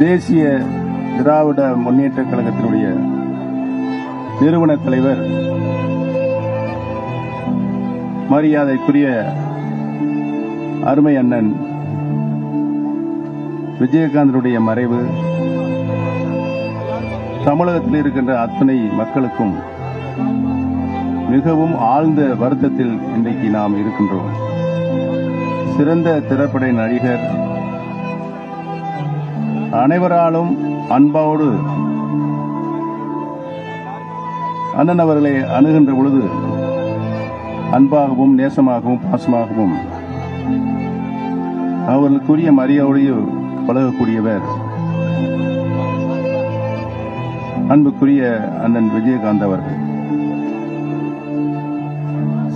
தேசிய திராவிட முன்னேற்ற கழகத்தினுடைய நிறுவன தலைவர் மரியாதைக்குரிய அருமை அண்ணன் விஜயகாந்தனுடைய மறைவு தமிழகத்தில் இருக்கின்ற அத்தனை மக்களுக்கும் மிகவும் ஆழ்ந்த வருத்தத்தில் இன்றைக்கு நாம் இருக்கின்றோம். சிறந்த திரைப்பட நடிகர் அனைவராலும் அன்போடு அண்ணன் அவர்களை அணுகின்ற பொழுது அன்பாகவும் நேசமாகவும் பாசமாகவும் அவர்களுக்குரிய மரியாதையோடு பழகக்கூடியவர். அன்புக்குரிய அண்ணன் விஜயகாந்த் அவர்கள்.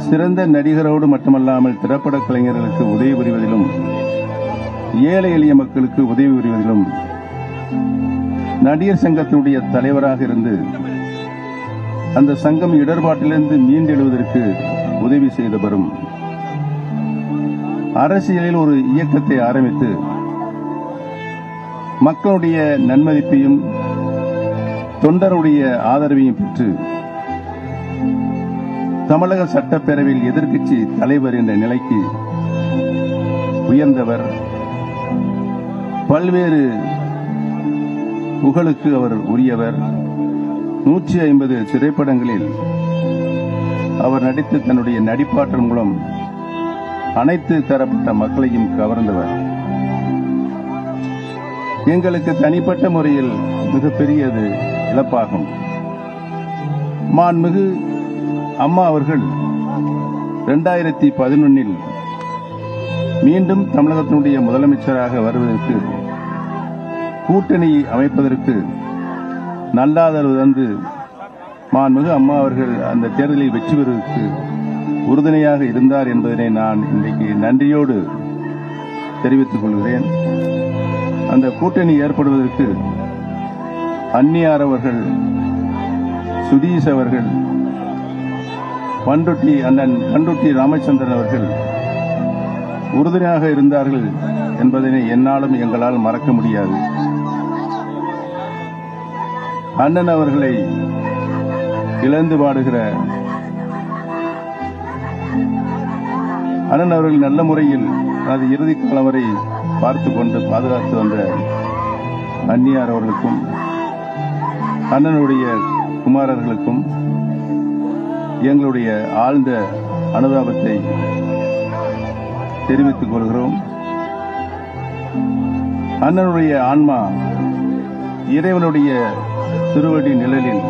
சிறந்த நடிகரோடு மட்டுமல்லாமல் திரைப்பட கலைஞர்களுக்கு உதவி புரிவதிலும் ஏழை எளிய மக்களுக்கு உதவி புரிவதிலும் நடிகர் சங்கத்தினுடைய தலைவராக இருந்து அந்த சங்கம் இடர்பாட்டிலிருந்து மீண்டெழுவதற்கு உதவி செய்து வரும். அரசியலில் ஒரு இயக்கத்தை ஆரம்பித்து மக்களுடைய நன்மதிப்பையும் தொண்டருடைய ஆதரவையும் பெற்று தமிழக சட்டப்பேரவையில் எதிர்க்கட்சி தலைவர் என்ற நிலைக்கு உயர்ந்தவர் பல்வேறு புகழுக்கு அவர் உரியவர். நூற்றி ஐம்பது திரைப்படங்களில் அவர் நடித்து தன்னுடைய நடிப்பாற்றல் மூலம் அனைத்து தரப்பட்ட மக்களையும் கவர்ந்தவர். எங்களுக்கு தனிப்பட்ட முறையில் மிகப்பெரியது இழப்பாகும். மான்மிகு அம்மா அவர்கள் இரண்டாயிரத்தி பதினொன்னில் மீண்டும் தமிழகத்தினுடைய முதலமைச்சராக வருவதற்கு கூட்டணி அமைப்பதற்கு நல்லாதரவு தந்து மாண்புமிகு அம்மா அவர்கள் அந்த தேர்தலில் வெற்றி பெறுவதற்கு உறுதுணையாக இருந்தார் என்பதனை நான் இன்றைக்கு நன்றியோடு தெரிவித்துக் கொள்கிறேன். அந்த கூட்டணி ஏற்படுவதற்கு அந்நியார் அவர்கள் சுதீஷ் அவர்கள் பண்ருட்டி அண்ணன் பண்ருட்டி ராமச்சந்திரன் அவர்கள் உறுதுணையாக இருந்தார்கள் என்பதனை என்னாலும் எங்களால் மறக்க முடியாது. அண்ணன் அவர்களை இழந்து பாடுகிற அண்ணன் அவர்கள் நல்ல முறையில் அது இறுதி காலம் வரை பார்த்து கொண்டு பாதுகாத்து வந்த அந்நியார் அவர்களுக்கும் அண்ணனுடைய குமாரர்களுக்கும் எங்களுடைய ஆழ்ந்த அனுதாபத்தை தெரிவித்துக் கொள்கிறோம். அண்ணனுடைய ஆன்மா இறைவனுடைய திருவடி நிழலில்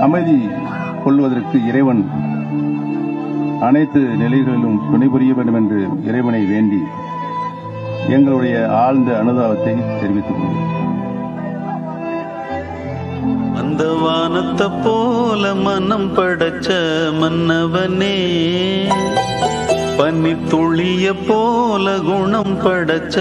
அமைதி கொள்வதற்கு இறைவன் அனைத்து நிலைகளிலும் துணை புரிய வேண்டும் என்று இறைவனை வேண்டி எங்களுடைய ஆழ்ந்த அனுதாபத்தை தெரிவித்துக் கொள்கிறோம். அந்த வானத்தை போல மனம் படைச்ச மன்னவனே பனி துளிய போல குணம் படைச்ச